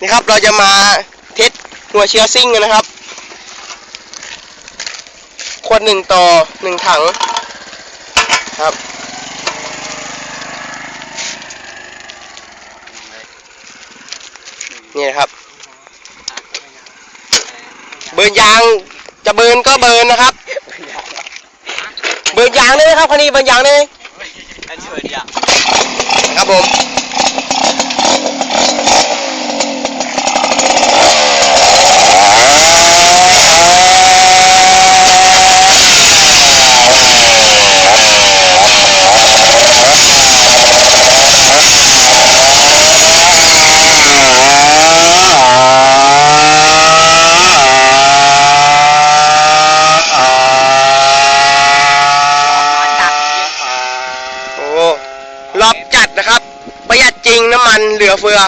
นี่ครับเราจะมาเทสหัวเชื้อซิ่งกันนะครับขวดหนึ่งต่อหนึ่งถังครับ นี่นะครับ เบิร์นยางจะเบิร์นก็เบิร์นนะครับ เบิร์นยางได้ไหมครับคันนี้เบิร์นยางได้ไหมอันเชิญอย่าครับผม ตัก โอ้รอบจัดนะครับ ประหยัดจ ริงน้ำมันเหลือเฟือ